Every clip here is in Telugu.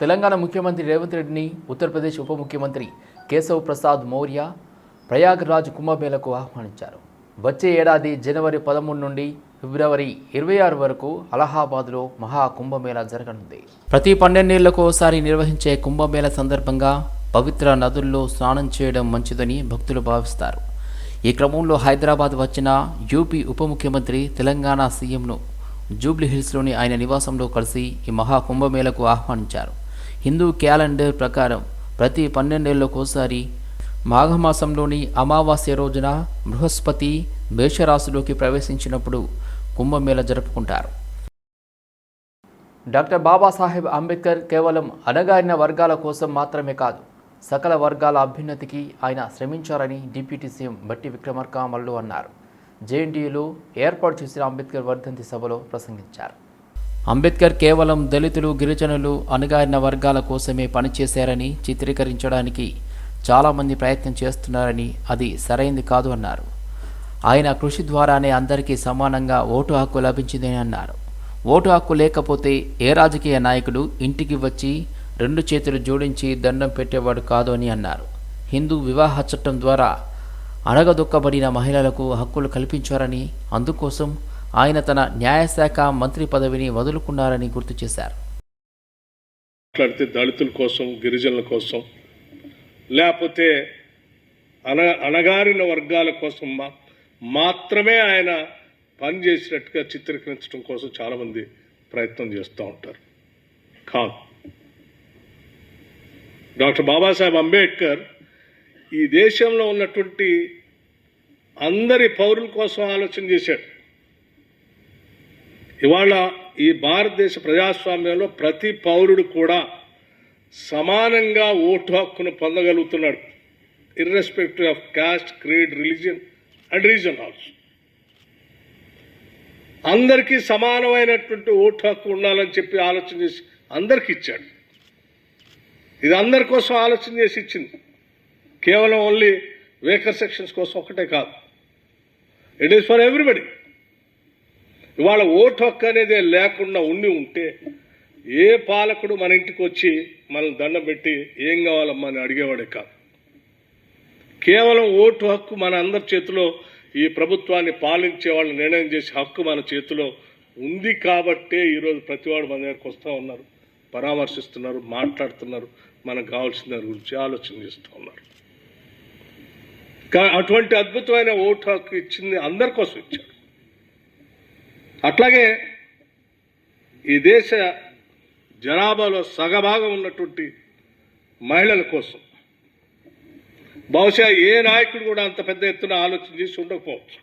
తెలంగాణ ముఖ్యమంత్రి రేవంత్ రెడ్డిని ఉత్తరప్రదేశ్ ఉప ముఖ్యమంత్రి కేశవ్ ప్రసాద్ మౌర్య ప్రయాగ్రాజ్ కుంభమేళకు ఆహ్వానించారు. వచ్చే ఏడాది జనవరి పదమూడు నుండి ఫిబ్రవరి ఇరవై ఆరు వరకు అలహాబాద్లో మహా కుంభమేళా జరగనుంది. ప్రతి పన్నెండేళ్ళకు ఒకసారి నిర్వహించే కుంభమేళ సందర్భంగా పవిత్ర నదుల్లో స్నానం చేయడం మంచిదని భక్తులు భావిస్తారు. ఈ క్రమంలో హైదరాబాద్ వచ్చిన యూపీ ఉప ముఖ్యమంత్రి తెలంగాణ సీఎంను జూబ్లీ హిల్స్లోని ఆయన నివాసంలో కలిసి ఈ మహా కుంభమేళకు ఆహ్వానించారు. హిందూ క్యాలెండర్ ప్రకారం ప్రతి పన్నెండేళ్ళకోసారి మాఘమాసంలోని అమావాస్య రోజున బృహస్పతి మేషరాశిలోకి ప్రవేశించినప్పుడు కుంభమేళ జరుపుకుంటారు. డాక్టర్ బాబాసాహెబ్ అంబేద్కర్ కేవలం అణగారిన వర్గాల కోసం మాత్రమే కాదు సకల వర్గాల అభ్యున్నతికి ఆయన శ్రమించారని డిప్యూటీ సీఎం బట్టి విక్రమార్క మల్లు అన్నారు. జేఎన్టీయూలో ఏర్పాటు చేసిన అంబేద్కర్ వర్ధంతి సభలో ప్రసంగించారు. అంబేద్కర్ కేవలం దళితులు గిరిజనులు అణగారిన వర్గాల కోసమే పనిచేశారని చిత్రీకరించడానికి చాలామంది ప్రయత్నం చేస్తున్నారని అది సరైంది కాదు అన్నారు. ఆయన కృషి ద్వారానే అందరికీ సమానంగా ఓటు హక్కు లభించిందని అన్నారు. ఓటు హక్కు లేకపోతే ఏ రాజకీయ నాయకుడు ఇంటికి వచ్చి రెండు చేతులు జోడించి దండం పెట్టేవాడు కాదు అని అన్నారు. హిందూ వివాహ చట్టం ద్వారా అణగదొక్కబడిన మహిళలకు హక్కులు కల్పించారని అందుకోసం ఆయన తన న్యాయశాఖ మంత్రి పదవిని వదులుకున్నారని గుర్తు చేశారు. మాట్లాడితే దళితుల కోసం గిరిజనుల కోసం లేకపోతే అన అణగారిన వర్గాల కోసం మాత్రమే ఆయన పనిచేసినట్టుగా చిత్రీకరించడం కోసం చాలామంది ప్రయత్నం చేస్తూ ఉంటారు. కాదు. డాక్టర్ బాబాసాహెబ్ అంబేద్కర్ ఈ దేశంలో ఉన్నటువంటి అందరి పౌరుల కోసం ఆలోచన చేశాడు. ఇవాళ ఈ భారతదేశ ప్రజాస్వామ్యంలో ప్రతి పౌరుడు కూడా సమానంగా ఓటు హక్కును పొందగలుగుతున్నాడు. Irrespective of caste creed religion and region also అందరికీ సమానమైనటువంటి ఓటు హక్కు ఉండాలని చెప్పి ఆలోచన చేసి అందరికి ఇచ్చాడు. ఇది అందరి కోసం ఆలోచన చేసి ఇచ్చింది. కేవలం ఓన్లీ వేకర్ సెక్షన్స్ కోసం ఒకటే కాదు. ఇట్ ఈస్ ఫర్ ఎవ్రీబడి ఇవాళ ఓటు హక్కు అనేది లేకుండా ఉండి ఉంటే ఏ పాలకుడు మన ఇంటికి వచ్చి మనల్ని దండం పెట్టి ఏం కావాలమ్మా అని అడిగేవాడే కాదు. కేవలం ఓటు హక్కు మన అందరి చేతిలో ఈ ప్రభుత్వాన్ని పాలించే వాళ్ళు నిర్ణయం చేసే హక్కు మన చేతిలో ఉంది కాబట్టే ఈరోజు ప్రతివాడు మన దగ్గరకు వస్తూ ఉన్నారు. పరామర్శిస్తున్నారు మాట్లాడుతున్నారు మనకు కావాల్సిన దాని గురించి ఆలోచన చేస్తూ ఉన్నారు. అటువంటి అద్భుతమైన ఓటు హక్కు ఇచ్చింది అందరి కోసం ఇచ్చాడు అట్లాగే ఈ దేశ జనాభాలో సగభాగం ఉన్నటువంటి మహిళల కోసం. బహుశా ఏ నాయకుడు కూడా అంత పెద్ద ఎత్తున ఆలోచన చేసి ఉండకపోవచ్చు.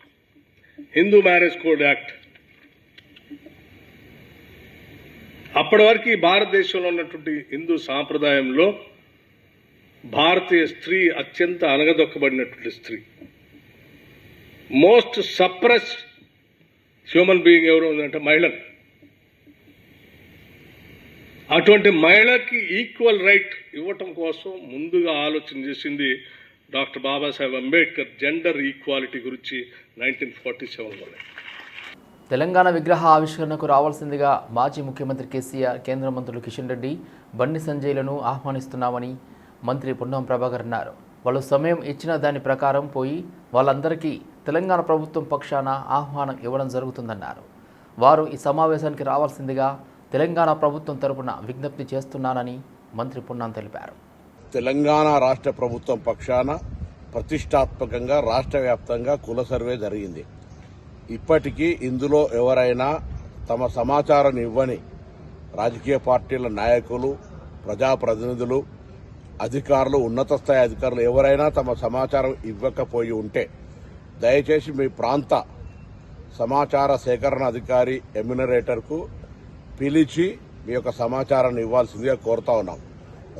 Hindu marriage code act. అప్పటి వరకు ఈ భారతదేశంలో ఉన్నటువంటి హిందూ సాంప్రదాయంలో భారతీయ స్త్రీ అత్యంత అనగదొక్కబడినటువంటి స్త్రీ. మోస్ట్ సప్రెస్డ్ హ్యూమన్ బీయింగ్ ఎవరు ఉందంటే మహిళలు. అటువంటి మహిళకి ఈక్వల్ రైట్ ఇవ్వటం కోసం ముందుగా ఆలోచన చేసింది doctor Babasaheb Ambedkar gender equality గురించి నైన్టీన్ ఫార్టీ సెవెన్లోనే తెలంగాణ విగ్రహ ఆవిష్కరణకు రావాల్సిందిగా మాజీ ముఖ్యమంత్రి కేసీఆర్ కేంద్ర మంత్రులు కిషన్ రెడ్డి బండి సంజయ్లను ఆహ్వానిస్తున్నామని మంత్రి పొన్నం ప్రభాకర్ అన్నారు. వాళ్ళు సమయం ఇచ్చిన దాని ప్రకారం పోయి వాళ్ళందరికీ తెలంగాణ ప్రభుత్వం పక్షాన ఆహ్వానం ఇవ్వడం జరుగుతుందన్నారు. వారు ఈ సమావేశానికి రావాల్సిందిగా తెలంగాణ ప్రభుత్వం తరపున విజ్ఞప్తి చేస్తున్నానని మంత్రి పున్నాం తెలిపారు. తెలంగాణ రాష్ట్ర ప్రభుత్వం పక్షాన ప్రతిష్టాత్మకంగా రాష్ట్ర వ్యాప్తంగా కుల సర్వే జరిగింది. ఇప్పటికీ ఇందులో ఎవరైనా తమ సమాచారం ఇవ్వని రాజకీయ పార్టీల నాయకులు ప్రజాప్రతినిధులు అధికారులు ఉన్నత స్థాయి అధికారులు ఎవరైనా తమ సమాచారం ఇవ్వకపోయి ఉంటే దయచేసి మీ ప్రాంత సమాచార సేకరణ అధికారి ఎమ్యునరేటర్కు పిలిచి మీ యొక్క సమాచారాన్ని ఇవ్వాల్సిందిగా కోరుతా ఉన్నాం.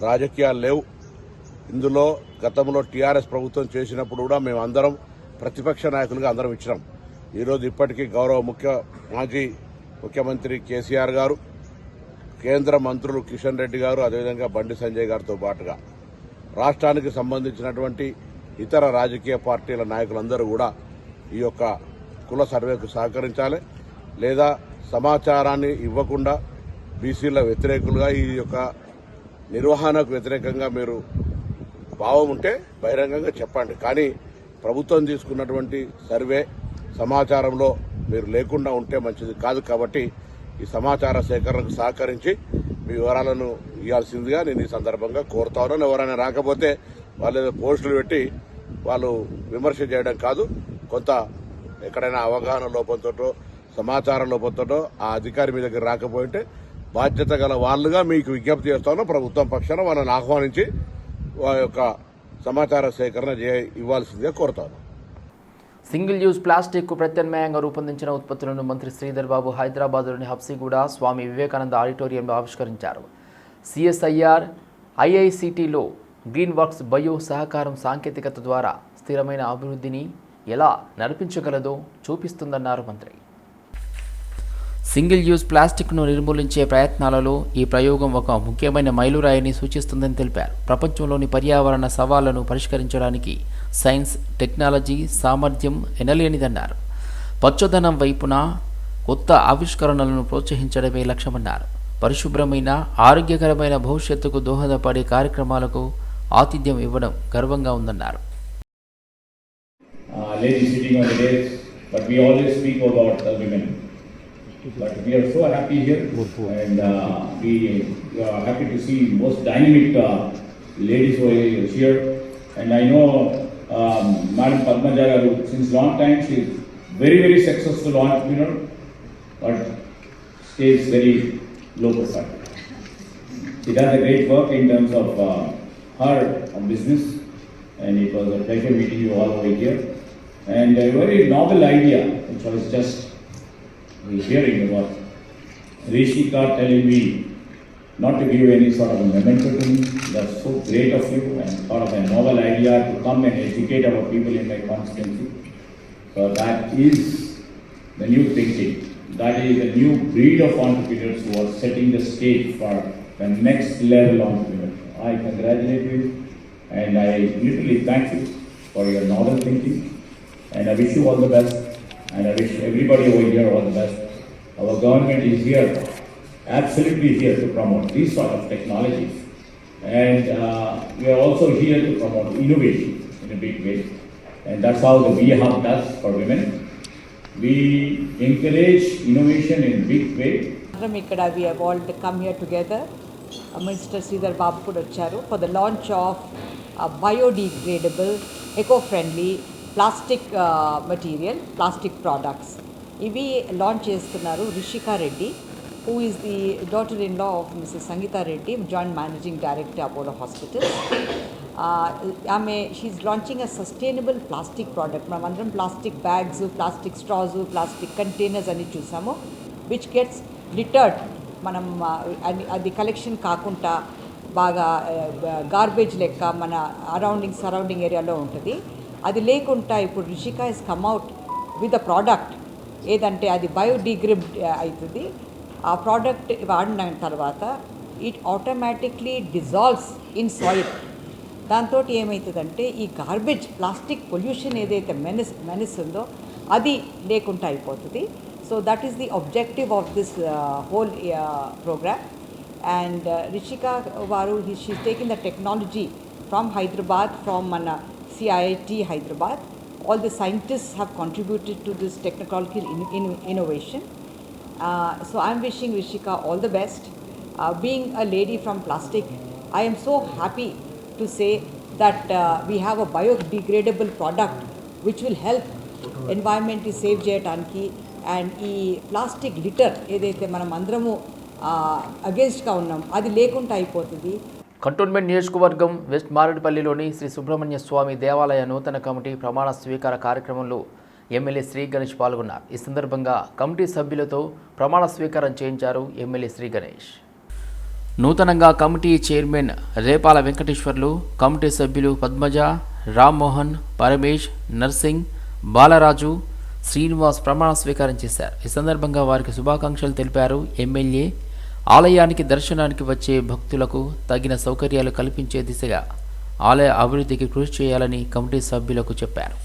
రాజకీయాలు లేవు. ఇందులో గతంలో టీఆర్ఎస్ ప్రభుత్వం చేసినప్పుడు కూడా మేమందరం ప్రతిపక్ష నాయకులుగా అందరం ఇచ్చినాం. ఈరోజు ఇప్పటికీ గౌరవ ముఖ్య మాజీ ముఖ్యమంత్రి కేసీఆర్ గారు కేంద్ర మంత్రులు కిషన్ రెడ్డి గారు అదేవిధంగా బండి సంజయ్ గారితో పాటుగా. రాష్ట్రానికి సంబంధించినటువంటి ఇతర రాజకీయ పార్టీల నాయకులందరూ కూడా ఈ యొక్క కుల సర్వేకు సహకరించాలి. లేదా సమాచారాన్ని ఇవ్వకుండా బీసీల వ్యతిరేకులుగా ఈ యొక్క నిర్వహణకు వ్యతిరేకంగా మీరు భావం ఉంటే బహిరంగంగా చెప్పండి. కానీ ప్రభుత్వం తీసుకున్నటువంటి సర్వే సమాచారంలో మీరు లేకుండా ఉంటే మంచిది కాదు కాబట్టి ఈ సమాచార సేకరణకు సహకరించి మీ వివరాలను ఇవ్వాల్సిందిగా నేను ఈ సందర్భంగా కోరుతా ఉన్నాను. ఎవరైనా రాకపోతే వాళ్ళు ఏదో పోస్టులు పెట్టి వాళ్ళు విమర్శ చేయడం కాదు. కొంత ఎక్కడైనా అవగాహన లోపంతో సమాచారం లోపంతో ఆ అధికారి మీ దగ్గర రాకపోయింటే బాధ్యత గల వాళ్ళుగా మీకు విజ్ఞప్తి చేస్తాను ప్రభుత్వం పక్షాన వాళ్ళని ఆహ్వానించి వారి యొక్క సమాచార సేకరణ ఇవ్వాల్సిందిగా కోరుతాను సింగిల్ యూజ్ ప్లాస్టిక్కు ప్రత్యామ్నాయంగా రూపొందించిన ఉత్పత్తులను మంత్రి శ్రీధర్ బాబు హైదరాబాద్లోని హబ్సిగూడ స్వామి వివేకానంద ఆడిటోరియంలో ఆవిష్కరించారు. సిఎస్ఐఆర్ ఐఐసిటిలో గ్రీన్ వర్క్స్ బయో సహకారం సాంకేతికత ద్వారా స్థిరమైన అభివృద్ధిని ఎలా నడిపించగలదో చూపిస్తుందన్నారు మంత్రి. సింగిల్ యూజ్ ప్లాస్టిక్ను నిర్మూలించే ప్రయత్నాలలో ఈ ప్రయోగం ఒక ముఖ్యమైన మైలురాయిని సూచిస్తుందని తెలిపారు. ప్రపంచంలోని పర్యావరణ సవాళ్ళను పరిష్కరించడానికి సైన్స్ టెక్నాలజీ సామర్థ్యం ఎనలేనిదన్నారు. పచ్చదనం వైపున కొత్త ఆవిష్కరణలను ప్రోత్సహించడమే లక్ష్యమన్నారు. పరిశుభ్రమైన ఆరోగ్యకరమైన భవిష్యత్తుకు దోహదపడే కార్యక్రమాలకు ఆతిథ్యం ఇవ్వడం గర్వంగా ఉందన్నారు uh, lady sitting on the dais, but we always speak about the women. But we are so happy here, and uh, we, we are happy to see most dynamic uh, ladies who are here. And I know um, Madam Padmaja, Garu, since long time, she is very very successful entrepreneur, but stays very low profile. She does a great work in terms of uh, her uh, business, and it was a pleasure meeting you all over here. And a very novel idea, which I was just hearing about. Rishika telling me not to give any sort of a memento to me. That's so great of you and sort of a novel idea to come and educate our people in my constituency. So that is the new thinking. That is the new breed of entrepreneurs who are setting the stage for the next level entrepreneur. I congratulate you and I literally thank you for your novel thinking. And I wish you all the best. And I wish everybody over here all the best. Our government is here, absolutely here to promote these sort of technologies. And uh, we are also here to promote innovation in a big way. And that's how the We Hub does for women. We encourage innovation in big way. We have all come here together minister Sridhar Babu కూడా వచ్చారు for the launch of biodegradable eco friendly plastic material plastic products ఇవి లాంచ్ చేస్తున్నారు Rishika Reddy who is the daughter in law of Mrs Sangeetha joint managing director Apollo hospital ఆమె she launching a sustainable plastic product మనం అందరం plastic bags plastic straws plastic containers అని చూసాము విచ్ గెట్స్ లిటర్డ్ మనం అది అది కలెక్షన్ కాకుండా బాగా గార్బేజ్ లెక్క మన అరౌండింగ్ సరౌండింగ్ ఏరియాలో ఉంటుంది. అది లేకుండా ఇప్పుడు Rishika is come out with a product ఏదంటే అది బయోడిగ్రేడ్ అవుతుంది ఆ ప్రోడక్ట్ వాడిన తర్వాత it automatically dissolves in soil దాంతో ఏమవుతుందంటే ఈ గార్బేజ్ ప్లాస్టిక్ పొల్యూషన్ ఏదైతే మెనిస్ మెనిస్ ఉందో అది లేకుండా అయిపోతుంది. So that is the objective of this uh, whole uh, program. And uh, Rishika Varu, he, she's taking the technology from Hyderabad, from uh, CIIT Hyderabad. All the scientists have contributed to this technological in, in, innovation. Uh, so I'm wishing Rishika all the best. Uh, being a lady from plastic, I am so happy to say that uh, we have a biodegradable product which will help environment to save Jay Tanki and ఈ ప్లాస్టిక్ లిటర్ ఏదైతే మనం అందరము అగేన్స్ట్గా ఉన్నాం అది లేకుండా అయిపోతుంది. కంటోన్మెంట్ నియోజకవర్గం వెస్ట్ మారేడుపల్లిలోని శ్రీ సుబ్రహ్మణ్య స్వామి దేవాలయ నూతన కమిటీ ప్రమాణ స్వీకార కార్యక్రమంలో ఎమ్మెల్యే శ్రీ గణేష్ పాల్గొన్నారు. ఈ సందర్భంగా కమిటీ సభ్యులతో ప్రమాణ స్వీకారం చేయించారు ఎమ్మెల్యే శ్రీ గణేష్. నూతనంగా committee chairman Repala Venkateswarlu committee సభ్యులు పద్మజ రామ్మోహన్ పరమేష్ నర్సింగ్ బాలరాజు శ్రీనివాస్ ప్రమాణ స్వీకారం చేశారు. ఈ సందర్భంగా వారికి శుభాకాంక్షలు తెలిపారు. ఎమ్మెల్యే ఆలయానికి దర్శనానికి వచ్చే భక్తులకు తగిన సౌకర్యాలు కల్పించే దిశగా ఆలయ అభివృద్ధికి కృషి చేయాలని కమిటీ సభ్యులకు చెప్పారు.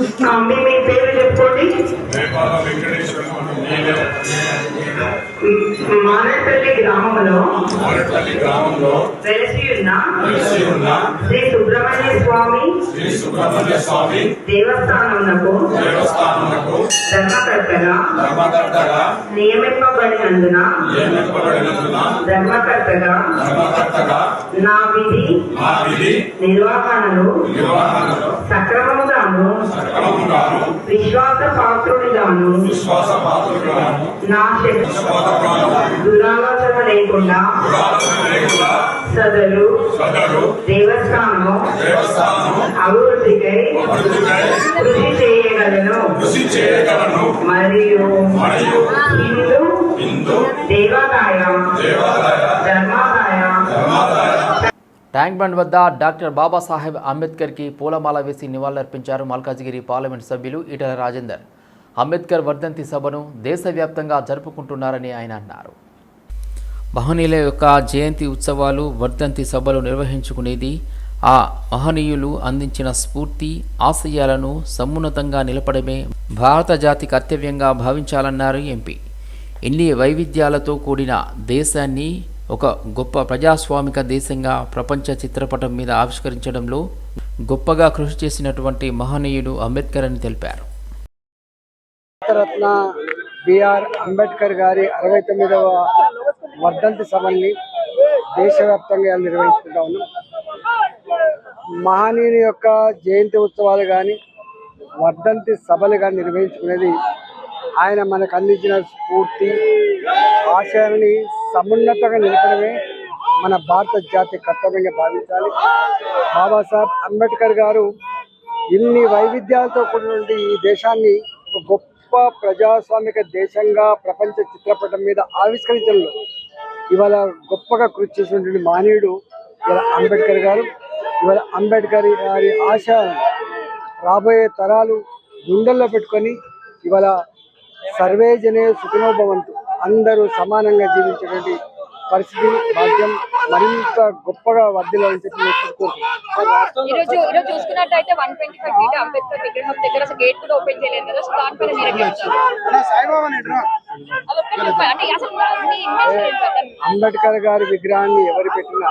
మీ మీ పేరు చెప్పుకోండి మానేపల్లి గ్రామంలో గ్రామంలో వెలసి ఉన్న వెలిసి ఉన్న శ్రీ సుబ్రహ్మణ్య స్వామి శ్రీ సుబ్రహ్మణ్య స్వామి దేవస్థానమునకు దేవస్థానమునకు ధర్మకర్తగా ధర్మకర్తగా నియమింపబడినందున నియమింపబడినందున ధర్మకర్తగా ధర్మకర్తగా నా విధి మా విధి నిర్వహణలు నిర్వహణలో సక్రమముగాను సక్రమముగాను విశ్వాస పాత్రుడిగాను విశ్వాస నా శక్తి దురాలోచన లేకుండా సదరు దేవస్థానము అభివృద్ధికై కృషి చేయగలను. కృషి చేయగలను. మరియు మరియు హిందూ దేవాలయ ట్యాంక్ బండ్ వద్ద డాక్టర్ బాబాసాహెబ్ అంబేద్కర్కి పూలమాల వేసి నివాళులర్పించారు మల్కాజిగిరి పార్లమెంట్ సభ్యులు ఈటల రాజేందర్. అంబేద్కర్ వర్ధంతి సభను దేశవ్యాప్తంగా జరుపుకుంటున్నారని ఆయన అన్నారు. మహనీయుల యొక్క జయంతి ఉత్సవాలు వర్ధంతి సభలు నిర్వహించుకునేది ఆ మహనీయులు అందించిన స్ఫూర్తి ఆశయాలను సమున్నతంగా నిలపడమే భారత జాతి కర్తవ్యంగా భావించాలన్నారు ఎంపీ. ఎన్ని వైవిధ్యాలతో కూడిన దేశాన్ని ఒక గొప్ప ప్రజాస్వామిక దేశంగా ప్రపంచ చిత్రపటం మీద ఆవిష్కరించడంలో గొప్పగా కృషి చేసినటువంటి మహనీయుడు అంబేద్కర్ అని తెలిపారు. భారతరత్న బిఆర్ అంబేద్కర్ గారి అరవై తొమ్మిదవ వర్ధంతి సభల్ని దేశవ్యాప్తంగా నిర్వహించుకుంటా ఉన్నాం. మహనీయుని యొక్క జయంతి ఉత్సవాలు కానీ వర్ధంతి సభలు కానీ నిర్వహించుకునేది ఆయన మనకు అందించిన స్ఫూర్తి ఆశయాన్ని సమున్నతంగా నిలపడమే మన భారత జాతి కర్తవ్యంగా భావించాలి. బాబాసాహెబ్ అంబేద్కర్ గారు ఇన్ని వైవిధ్యాలతో కూడినటువంటి ఈ దేశాన్ని ఒక గొప్ప ప్రజాస్వామిక దేశంగా ప్రపంచ చిత్రపటం మీద ఆవిష్కరించడంలో ఇవాళ గొప్పగా కృషి చేసినటువంటి మానవుడు ఇవాళ అంబేద్కర్ గారు. ఇవాళ అంబేద్కర్ గారి ఆశ రాబోయే తరాలు గుండెల్లో పెట్టుకొని ఇవాళ సర్వే జనే సుఖనోభవంతు. అందరూ సమానంగా జీవించేటువంటి పరిస్థితి భాగ్యం మరింత గొప్పగా వర్ధిల్లాలని చెప్పి? అంబేద్కర్ గారి విగ్రహాన్ని ఎవరు పెట్టినా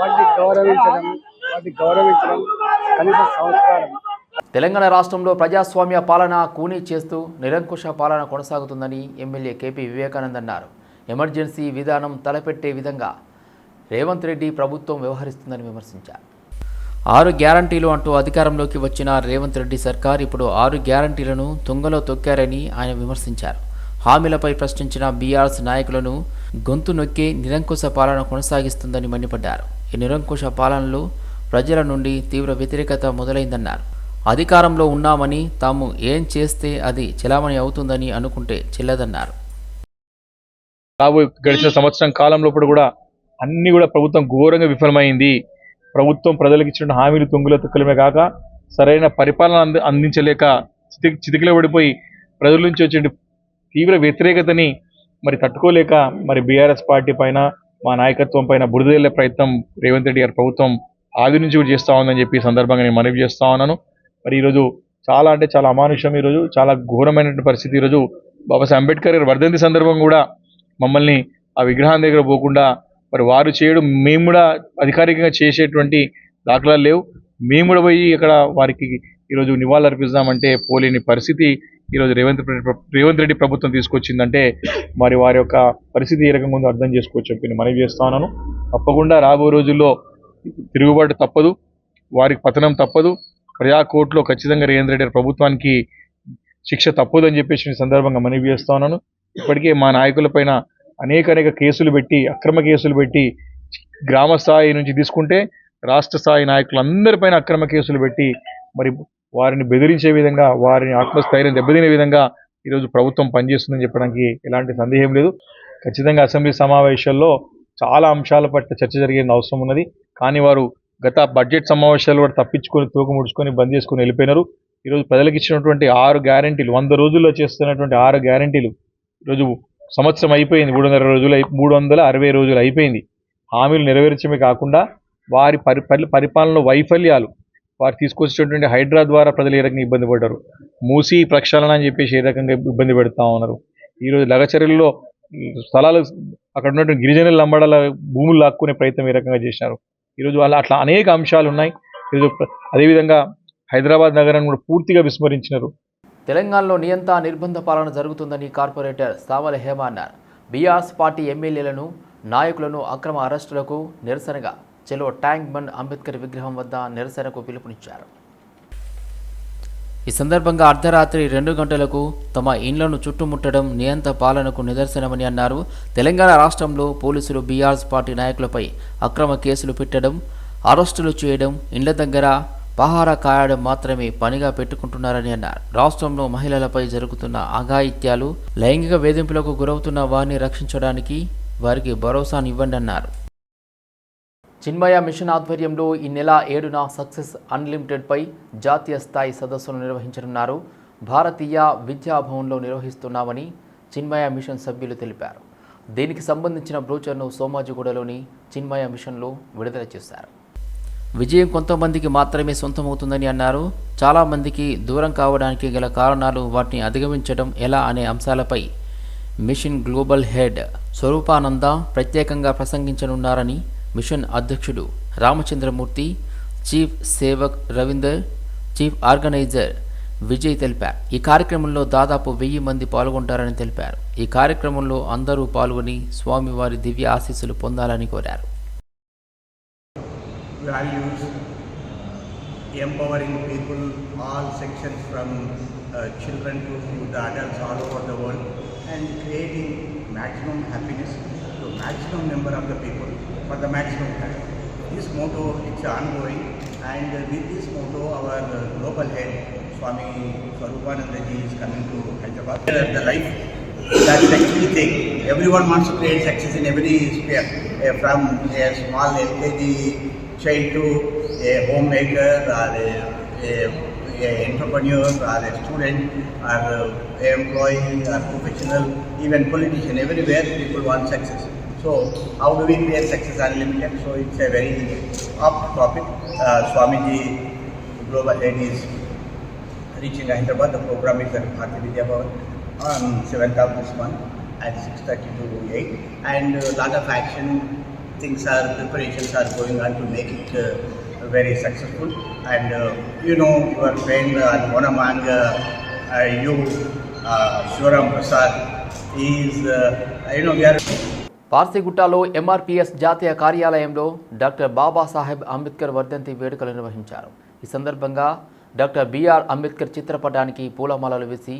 వాటిని గౌరవించడం వాటిని గౌరవించడం కనీస సంస్కారం. తెలంగాణ రాష్ట్రంలో ప్రజాస్వామ్య పాలన కూనీ చేస్తూ నిరంకుశ పాలన కొనసాగుతుందని ఎమ్మెల్యే కేపీ వివేకానంద్ అన్నారు. ఎమర్జెన్సీ విధానం తలపెట్టే విధంగా రేవంత్ రెడ్డి ప్రభుత్వం వ్యవహరిస్తుందని విమర్శించారు. ఆరు గ్యారంటీలు అంటూ అధికారంలోకి వచ్చిన రేవంత్ రెడ్డి సర్కార్ ఇప్పుడు ఆరు గ్యారంటీలను తుంగలో తొక్కారని ఆయన విమర్శించారు. హామీలపై ప్రశ్నించిన బీఆర్ఎస్ నాయకులను గొంతు నొక్కి నిరంకుశ పాలన కొనసాగిస్తుందని మండిపడ్డారు. ఈ నిరంకుశ పాలనలో ప్రజల నుండి తీవ్ర వ్యతిరేకత మొదలైందన్నారు. అధికారంలో ఉన్నామని తాము ఏం చేస్తే అది చెలామణి అవుతుందని అనుకుంటే చెల్లదన్నారు. రాబోయే గడిచిన సంవత్సరం కాలంలో కూడా అన్ని కూడా ప్రభుత్వం ఘోరంగా విఫలమైంది. ప్రభుత్వం ప్రజలకు ఇచ్చిన హామీలు తొంగుల తొక్కలమే కాక సరైన పరిపాలన అంది అందించలేక చితి చితికిల పడిపోయి ప్రజల నుంచి వచ్చే తీవ్ర వ్యతిరేకతని మరి తట్టుకోలేక మరి బీఆర్ఎస్ పార్టీ పైన మా నాయకత్వం పైన బురదల్లే ప్రయత్నం రేవంత్ రెడ్డి గారి ప్రభుత్వం ఆది నుంచి కూడా చేస్తా ఉందని చెప్పి సందర్భంగా నేను మనవి చేస్తా ఉన్నాను. మరి ఈరోజు చాలా అంటే చాలా అమానుష్యం ఈరోజు చాలా ఘోరమైనటువంటి పరిస్థితి ఈరోజు. బాబాసాహెబ్ అంబేద్కర్ గారి వర్ధంతి సందర్భం కూడా మమ్మల్ని ఆ విగ్రహం దగ్గర పోకుండా మరి వారు చేయడం మేము కూడా అధికారికంగా చేసేటువంటి దాఖలాలు లేవు. మేము కూడా పోయి ఇక్కడ వారికి ఈరోజు నివాళులు అర్పిస్తామంటే పోలేని పరిస్థితి ఈరోజు రేవంత్ రెడ్డి- రేవంత్ రెడ్డి ప్రభుత్వం తీసుకొచ్చిందంటే మరి వారి యొక్క పరిస్థితి ఏ రకంగా ఉందో అర్థం చేసుకోవచ్చు చెప్పి నేను మనవి చేస్తా ఉన్నాను. తప్పకుండా రాబో రోజుల్లో తిరుగుబాటు తప్పదు. వారికి పతనం తప్పదు. ప్రజా కోర్టులో ఖచ్చితంగా రేవంత్ రెడ్డి ప్రభుత్వానికి శిక్ష తప్పదని చెప్పేసి సందర్భంగా మనవి చేస్తా ఉన్నాను. ఇప్పటికే మా నాయకులపైన అనేక అనేక కేసులు పెట్టి అక్రమ కేసులు పెట్టి గ్రామ స్థాయి నుంచి తీసుకుంటే రాష్ట్ర స్థాయి నాయకులందరిపైన అక్రమ కేసులు పెట్టి మరి వారిని బెదిరించే విధంగా వారిని ఆత్మస్థైర్యం దెబ్బతినే విధంగా ఈరోజు ప్రభుత్వం పనిచేస్తుందని చెప్పడానికి ఎలాంటి సందేహం లేదు. ఖచ్చితంగా అసెంబ్లీ సమావేశాల్లో చాలా అంశాల పట్ల చర్చ జరిగేందుకు అవసరం ఉన్నది. కానీ వారు గత బడ్జెట్ సమావేశాలు కూడా తప్పించుకొని తూకు ముడుచుకొని బంద్ చేసుకొని వెళ్ళిపోయినారు. ఈరోజు ప్రజలకు ఇచ్చినటువంటి ఆరు గ్యారంటీలు వంద రోజుల్లో చేస్తున్నటువంటి ఆరు గ్యారంటీలు ఈరోజు సంవత్సరం అయిపోయింది. మూడు వందల రోజులు మూడు వందల అరవై రోజులు అయిపోయింది. హామీలు నెరవేర్చమే కాకుండా వారి పరి పరిపాలనలో వైఫల్యాలు వారు తీసుకొచ్చేటువంటి హైడ్రా ద్వారా ప్రజలు ఏ రకంగా ఇబ్బంది పడ్డారు? మూసి ప్రక్షాళన అని చెప్పేసి ఏ రకంగా ఇబ్బంది పెడతా ఉన్నారు? ఈరోజు లగచర్యల్లో స్థలాలు అక్కడ ఉన్నటువంటి గిరిజనుల లంబడాల భూములు లాక్కునే ప్రయత్నం ఏ రకంగా చేశారు ఈరోజు అలా అట్లా అనేక అంశాలు ఉన్నాయి. ఈరోజు అదేవిధంగా హైదరాబాద్ నగరాన్ని కూడా పూర్తిగా విస్మరించినారు. తెలంగాణలో నియంత నిర్బంధ పాలన జరుగుతుందని కార్పొరేటర్ సామల హేమ అన్నారు. బీఆర్ఎస్ పార్టీ ఎమ్మెల్యేలను నాయకులను అక్రమ అరెస్టులకు నిరసనగా చెలో ట్యాంక్ బండ్ అంబేద్కర్ విగ్రహం వద్ద నిరసనకు పిలుపునిచ్చారు. ఈ సందర్భంగా అర్ధరాత్రి రెండు గంటలకు తమ ఇండ్లను చుట్టుముట్టడం నియంత పాలనకు నిదర్శనమని అన్నారు. తెలంగాణ రాష్ట్రంలో పోలీసులు బీఆర్ఎస్ పార్టీ నాయకులపై అక్రమ కేసులు పెట్టడం అరెస్టులు చేయడం ఇండ్ల దగ్గర పహారా కాయడం మాత్రమే పనిగా పెట్టుకుంటున్నారని అన్నారు. రాష్ట్రంలో మహిళలపై జరుగుతున్న అఘాయిత్యాలు లైంగిక వేధింపులకు గురవుతున్న వారిని రక్షించడానికి వారికి భరోసానివ్వండి అన్నారు. చిన్మయ మిషన్ ఆధ్వర్యంలో ఈ నెల ఏడున సక్సెస్ అన్లిమిటెడ్పై జాతీయ స్థాయి సదస్సును నిర్వహించనున్నారు. భారతీయ విద్యాభవన్లో నిర్వహిస్తున్నామని చిన్మయ మిషన్ సభ్యులు తెలిపారు. దీనికి సంబంధించిన బ్రోచర్ను సోమాజిగూడలోని చిన్మయ మిషన్లో విడుదల చేశారు. విజయం కొంతమందికి మాత్రమే సొంతమవుతుందని అన్నారు. చాలామందికి దూరం కావడానికి గల కారణాలు వాటిని అధిగమించడం ఎలా అనే అంశాలపై మిషన్ గ్లోబల్ హెడ్ స్వరూపానంద ప్రత్యేకంగా ప్రసంగించనున్నారని మిషన్ అధ్యక్షుడు రామచంద్రమూర్తి చీఫ్ సేవక్ రవీందర్ చీఫ్ ఆర్గనైజర్ విజయ్ తెలిపారు. ఈ కార్యక్రమంలో దాదాపు వెయ్యి మంది పాల్గొంటారని తెలిపారు. ఈ కార్యక్రమంలో అందరూ పాల్గొని స్వామివారి దివ్య ఆశీస్సులు పొందాలని కోరారు. Values, empowering people, all sections from uh, children to the adults all over the world, and creating maximum happiness. Maximum number of the people for the maximum time. This motto it's ongoing, and with this motto, our uh, global head Swami Swarupanandaji is coming to Hyderabad. The life that's key thing. Everyone wants to create success in every sphere, uh, from a small LKG child to a homemaker or a, a, entrepreneur or a student or a employee or professional, even politician. Everywhere people want success. So how do we create success unlimited? So it's a very up topic. Uh, Swamiji Global Head is reaching Hyderabad. The program is at Bharati Vidya Bhavan on 7th of this month at 6.30 to 8. And a lot of action things are, preparations are going on to make it uh, very successful. And uh, you know, your friend and one among uh, uh, you, uh, Shivaram Prasad, is, uh, you know, we are పార్సిగుట్టలో MRPS జాతీయ కార్యాలయంలో డాక్టర్ బాబాసాహెబ్ అంబేద్కర్ వర్ధంతి వేడుకలు నిర్వహించారు. ఈ సందర్భంగా డాక్టర్ బిఆర్ అంబేద్కర్ చిత్రపటానికి పూలమాలలు వేసి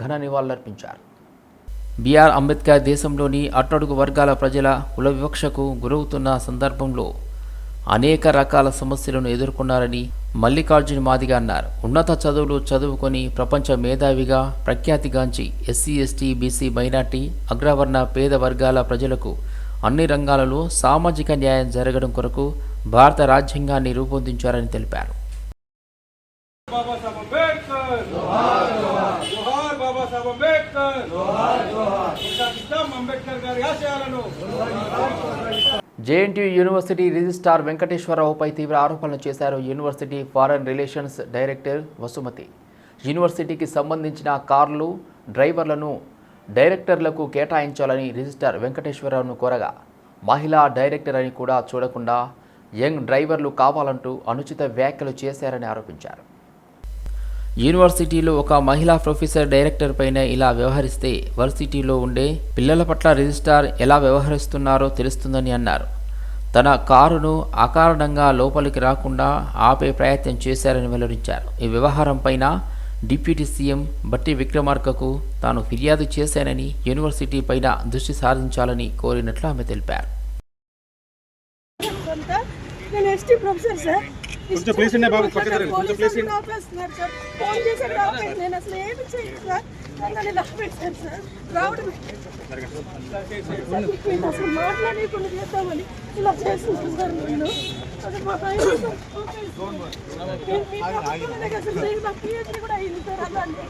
ఘన నివాళులర్పించారు. బిఆర్ అంబేద్కర్ దేశంలోని అట్టడుగు వర్గాల ప్రజల కుల వివక్షకు గురవుతున్న సందర్భంలో అనేక రకాల సమస్యలను ఎదుర్కొన్నారని మల్లికార్జున మాదిగా అన్నారు. ఉన్నత చదువులు చదువుకొని ప్రపంచ మేధావిగా ప్రఖ్యాతిగాంచి ఎస్సీ ఎస్టీ బీసీ మైనార్టీ అగ్రవర్ణ పేద వర్గాల ప్రజలకు అన్ని రంగాలలో సామాజిక న్యాయం జరగడం కొరకు భారత రాజ్యాంగాన్ని రూపొందించారని తెలిపారు బాబాసాహెబ్ అంబేద్కర్ జోహార్ బాబాసాహెబ్ అంబేద్కర్ కొనసాగిస్తాం అంబేద్కర్ గారి ఆశయాలను జేఎన్టీయూ యూనివర్సిటీ రిజిస్ట్రార్ వెంకటేశ్వరరావుపై తీవ్ర ఆరోపణలు చేశారు university foreign relations director Vasumathi. యూనివర్సిటీకి సంబంధించిన కార్లు డ్రైవర్లను డైరెక్టర్లకు కేటాయించాలని రిజిస్ట్రార్ వెంకటేశ్వరరావును కోరగా మహిళా డైరెక్టర్ అని కూడా చూడకుండా యంగ్ డ్రైవర్లు కావాలంటూ అనుచిత వ్యాఖ్యలు చేశారని ఆరోపించారు. యూనివర్సిటీలో ఒక మహిళా ప్రొఫెసర్ డైరెక్టర్ పైన ఇలా వ్యవహరిస్తే వర్సిటీలో ఉండే పిల్లల పట్ల రిజిస్ట్రార్ ఎలా వ్యవహరిస్తున్నారో తెలుస్తుందని అన్నారు. తన కారును అకారణంగా లోపలికి రాకుండా ఆపే ప్రయత్నం చేశారని వెల్లడించారు. ఈ వ్యవహారం పైన డిప్యూటీ సీఎం బట్టి విక్రమార్కకు తాను ఫిర్యాదు చేశానని యూనివర్సిటీ పైన దృష్టి సారించాలని కోరినట్లు ఆమె తెలిపారు. నేను ఎస్టీ ప్రొఫెసర్ సార్ కొంచెం ప్లీజ్ కొంచెం ప్లీజ్ ఆపేస్తున్నారు సార్. ఫోన్ చేశారు నేను అసలు ఏమి చేయను సార్. నన్ను ఇలా సార్. రావడం అసలు చేద్దామని చేస్తున్నారు సార్ నన్ను అసలు మా పక్కనే కూడా అయింది సార్. అలాంటి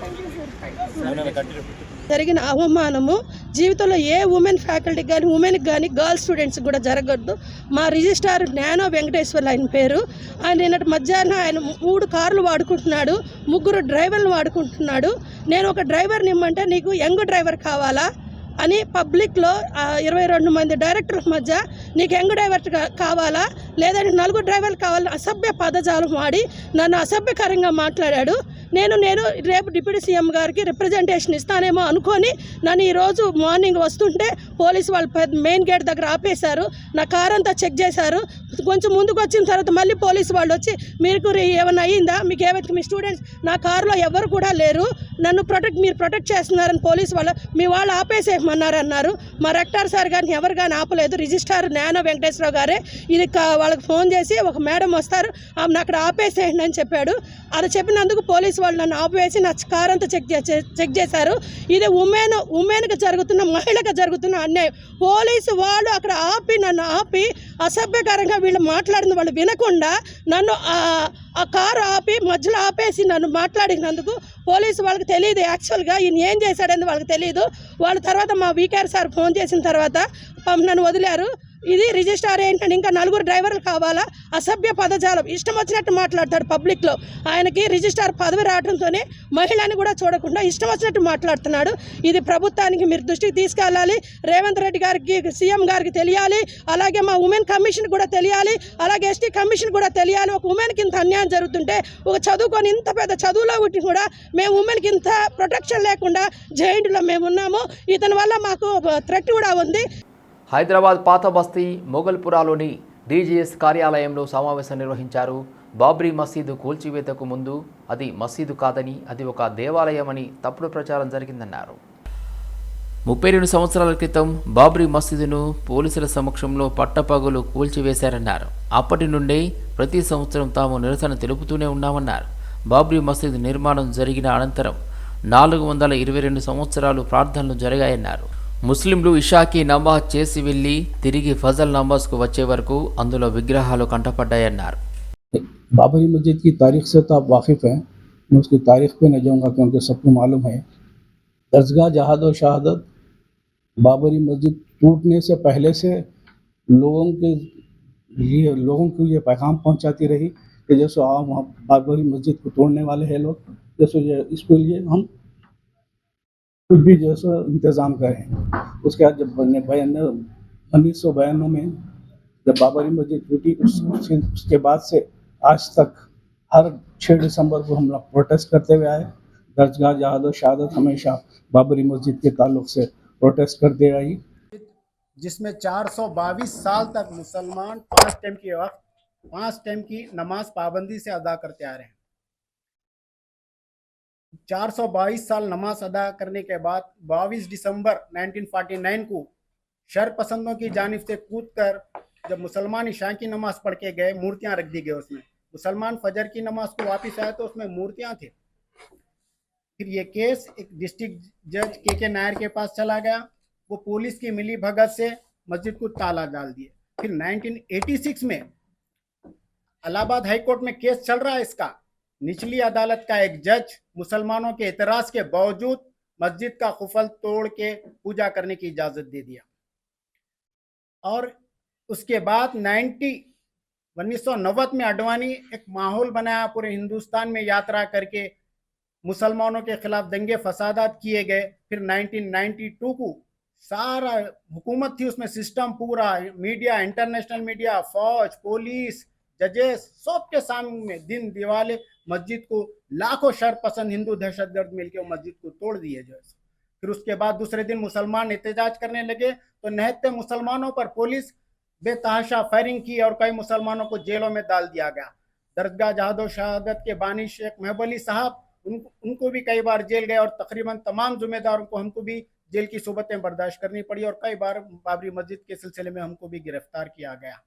థ్యాంక్ యూ సార్ జరిగిన అవమానము జీవితంలో ఏ ఉమెన్ ఫ్యాకల్టీ కానీ ఉమెన్కి కానీ గర్ల్స్ స్టూడెంట్స్కి కూడా జరగద్దు. మా రిజిస్ట్రార్ జ్ఞానో వెంకటేశ్వర్లు ఆయన పేరు. ఆయన నిన్నటి మధ్యాహ్నం ఆయన మూడు కార్లు వాడుకుంటున్నాడు. ముగ్గురు డ్రైవర్లు వాడుకుంటున్నాడు. నేను ఒక డ్రైవర్ని ఇమ్మంటే నీకు యంగ్ డ్రైవర్ కావాలా అని పబ్లిక్లో ఇరవై రెండు మంది డైరెక్టర్ల మధ్య నీకు యంగ్ డ్రైవర్ కావాలా? లేదంటే నలుగురు డ్రైవర్లు కావాలని అసభ్య పదజాలం వాడి నన్ను అసభ్యకరంగా మాట్లాడాడు. నేను నేను రేపు డిప్యూటీ సీఎం గారికి రిప్రజెంటేషన్ ఇస్తానేమో అనుకొని నన్ను ఈరోజు మార్నింగ్ వస్తుంటే పోలీసు వాళ్ళు మెయిన్ గేట్ దగ్గర ఆపేశారు. నా కార్ అంతా చెక్ చేశారు. కొంచెం ముందుకు వచ్చిన తర్వాత మళ్ళీ పోలీసు వాళ్ళు వచ్చి మీకు ఏమైనా అయ్యిందా? మీకు ఏమైతే మీ స్టూడెంట్స్ నా కారులో ఎవరు కూడా లేరు. నన్ను ప్రొటెక్ట్ మీరు ప్రొటెక్ట్ చేస్తున్నారని పోలీసు వాళ్ళు మీ వాళ్ళు ఆపేసేయమన్నారు అన్నారు. మా రెక్టార్ సార్ గారిని ఎవరు కానీ ఆపలేదు. రిజిస్ట్రార్ జ్ఞాన వెంకటేశ్వరరావు గారే. ఇది కా- వాళ్ళకి ఫోన్ చేసి ఒక మేడం వస్తారు. ఆమెను అక్కడ ఆపేసేయండి అని చెప్పాడు. అది చెప్పినందుకు పోలీసు వాళ్ళు నన్ను ఆపేసి నా కార్ అంతా చెక్ చే- చెక్ చేశారు. ఇది ఉమెన్ ఉమెన్కి జరుగుతున్న మహిళకు జరుగుతున్న అన్యాయం. పోలీసు వాళ్ళు అక్కడ ఆపి నన్ను ఆపి అసభ్యకరంగా వీళ్ళు మాట్లాడిన వాళ్ళు వినకుండా నన్ను ఆ- ఆ కారు ఆపి మధ్యలో ఆపేసి నన్ను మాట్లాడినందుకు పోలీసు వాళ్ళకి తెలియదు యాక్చువల్గా ఈయన ఏం చేశాడని వాళ్ళకి తెలియదు వాళ్ళ తర్వాత మా వీకేఆర్ సార్ ఫోన్ చేసిన తర్వాత నన్ను వదిలారు. ఇది రిజిస్టార్ ఏంటంటే ఇంకా నలుగురు డ్రైవర్లు కావాలా? అసభ్య పదజాలం. ఇష్టం వచ్చినట్టు మాట్లాడతాడు పబ్లిక్లో. ఆయనకి రిజిస్టార్ పదవి రావడంతోనే మహిళని కూడా చూడకుండా ఇష్టం వచ్చినట్టు మాట్లాడుతున్నాడు. ఇది ప్రభుత్వానికి మీరు దృష్టికి తీసుకెళ్ళాలి. రేవంత్ రెడ్డి గారికి సీఎం గారికి తెలియాలి. అలాగే మా ఉమెన్ కమిషన్ కూడా తెలియాలి. అలాగే ఎస్టీ కమిషన్ కూడా తెలియాలి. ఒక ఉమెన్కి ఇంత అన్యాయం జరుగుతుంటే ఒక చదువుకొని ఇంత పెద్ద చదువులో పుట్టి కూడా మేము ఉమెన్కి ఇంత ప్రొటెక్షన్ లేకుండా జైంట్లో మేము ఉన్నాము. ఇతని వల్ల మాకు థ్రెట్ కూడా ఉంది. హైదరాబాద్ పాత బస్తీ మొగల్పురాలోని డీజీఎస్ కార్యాలయంలో సమావేశం నిర్వహించారు. బాబ్రీ మసీదు కూల్చివేతకు ముందు అది మసీదు కాదని అది ఒక దేవాలయమని తప్పుడు ప్రచారం జరిగిందన్నారు. ముప్పై రెండు సంవత్సరాల క్రితం బాబ్రీ మసీదును పోలీసుల సమక్షంలో పట్టపగలు కూల్చివేశారన్నారు. అప్పటి నుండే ప్రతి సంవత్సరం తాము నిరసన తెలుపుతూనే ఉన్నామన్నారు. బాబ్రీ మసీదు నిర్మాణం జరిగిన అనంతరం నాలుగు వందల ఇరవై రెండు సంవత్సరాలు ప్రార్థనలు జరిగాయన్నారు. ముస్లింలు ఇషాకి నమాజ్ చేసి వెళ్ళి తిరిగి ఫజల్ నమాజ్కు వచ్చే వరకు అందులో విగ్రహాలు కంటపడ్డాయన్నారు बाबरी मस्जिद की तारीख से तो आप वाकिफ़ हैं मैं उसकी तारीख पे नहीं जाऊंगा क्योंकि सबको मालूम है दरसगाह जहाद और शहादत बाबरी मस्जिद टूटने से पहले से लोगों के लिए लोगों को ये पैगाम पहुंचाती रही कि जैसे आप वहाँ बाबरी मस्जिद को तोड़ने वाले हैं लोग जैसे ये इसके लिए हम कुछ भी जैसा इंतज़ाम करें उसके बाद जब उन्नीस सौ बयानवे में जब बाबरी मस्जिद टूटी उस उसके- बाद से आज तक हर छः दिसंबर को हम लोग प्रोटेस्ट करते हुए आए। दर्जगाह जहाद और शहादत हमेशा बाबरी मस्जिद के ताल्लुक से प्रोटेस्ट करते आई जिसमें चार सौ बाईस साल तक मुसलमान पाँच टाइम के वक्त, पाँच टाइम की नमाज़ पाबंदी से अदा करते आ रहे हैं। चार सौ बाईस साल नमाज़ अदा करने के बाद बाईस दिसंबर 1949 को शर पसंदों की जानिब से कूद कर जब मुसलमान ईशा की नमाज़ पढ़ के गए, मूर्तियाँ रख दी गई उसमें। मुसलमान फजर की नमाज़ को वापस आए तो उसमें मूर्तियाँ थी। फिर ये केस एक डिस्ट्रिक्ट जज के के नायर के पास चला गया। वो पुलिस की मिली भगत से मस्जिद को ताला डाल दिए। फिर 1986 में इलाहाबाद हाईकोर्ट में केस चल रहा है इसका। निचली अदालत का एक जज मुसलमानों के एतराज़ के बावजूद मस्जिद का खुफल तोड़ के पूजा करने की इजाज़त दे दिया। और उसके बाद 90 उन्नीस सौ में अडवाणी एक माहौल बनाया, पूरे हिंदुस्तान में यात्रा करके मुसलमानों के खिलाफ दंगे फसादात किए गए। फिर 1992 को सारा हुकूमत थी, उसमें सिस्टम पूरा, मीडिया, इंटरनेशनल मीडिया, फौज, पुलिस जजेस सबके सामने दिन दिवाले मस्जिद को लाखों शर पसंद हिंदू दहशतगर्द मिलकर मस्जिद को तोड़ दिए जो है फिर उसके बाद दूसरे दिन मुसलमान एहतजाज करने लगे तो निहत्ते मुसलमानों पर पुलिस बेतहाशा फायरिंग की और कई मुसलमानों को जेलों में डाल दिया गया। दरगाह जहादो शहादत के बानी शेख महब अली साहब उन, उनको भी कई बार जेल गए और तकरीबन तमाम जिम्मेदारों को हमको भी जेल की सोबतें बर्दाश्त करनी पड़ी और कई बार बाबरी मस्जिद के सिलसिले में हमको भी गिरफ़्तार किया गया।